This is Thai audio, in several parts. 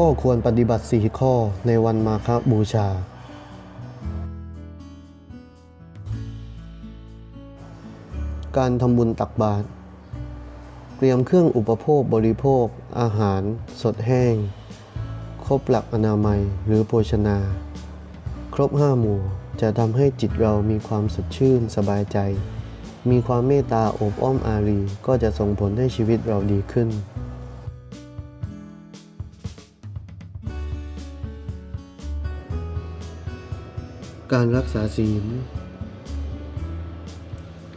ข้อควรปฏิบัติ 4 ข้อในวันมาฆบูชา การทำบุญตักบาตรเตรียมเครื่องอุปโภคบริโภค อาหาร สดแห้ง ครบหลักอนามัยหรือโภชนา ครบห้าหมู่จะทำให้จิตเรามีความสดชื่นสบายใจ มีความเมตตาโอบอ้อมอารี ก็จะส่งผลให้ชีวิตเราดีขึ้น การรักษาศีล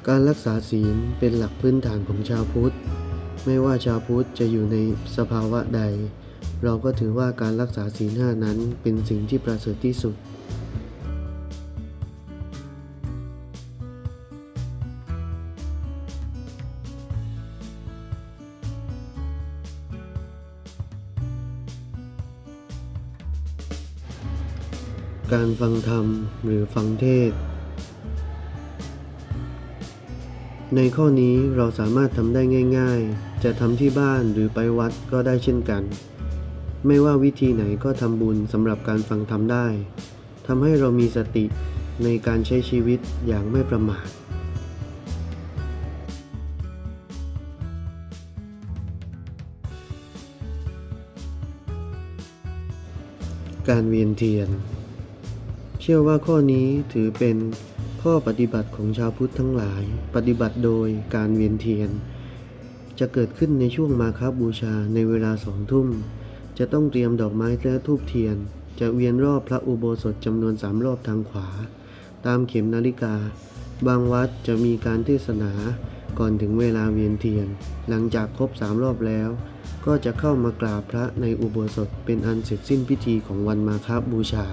การรักษาศีลเป็นหลักพื้นฐานของชาวพุทธ ไม่ว่าชาวพุทธจะอยู่ในสภาวะใด เราก็ถือว่าการรักษาศีลห้านั้นเป็นสิ่งที่ประเสริฐที่สุด การฟังธรรมหรือฟังเทศ ในข้อนี้เราสามารถทำได้ง่าย ๆ จะทำที่บ้านหรือไปวัดก็ได้เช่นกัน ไม่ว่าวิธีไหนก็ทำบุญสำหรับการฟังธรรมได้ทำให้เรามีสติในการใช้ชีวิตอย่างไม่ประมาทการเวียนเทียน เชื่อว่าข้อนี้ถือเป็นข้อปฏิบัติของชาวพุทธทั้งหลาย ปฏิบัติโดยการเวียนเทียน จะเกิดขึ้นในช่วงมาคาบูชาในเวลาสองทุ่ม จะต้องเตรียมดอกไม้และทูบเทียน จะเวียนรอบพระอุโบสถจำนวนสามรอบทางขวา ตามเข็มนาฬิกา บางวัดจะมีการเทศนาก่อนถึงเวลาเวียนเทียน หลังจากครบสามรอบแล้ว ก็จะเข้ามากราบพระในอุโบสถเป็นอันเสร็จสิ้นพิธีของวันมาคาบูชา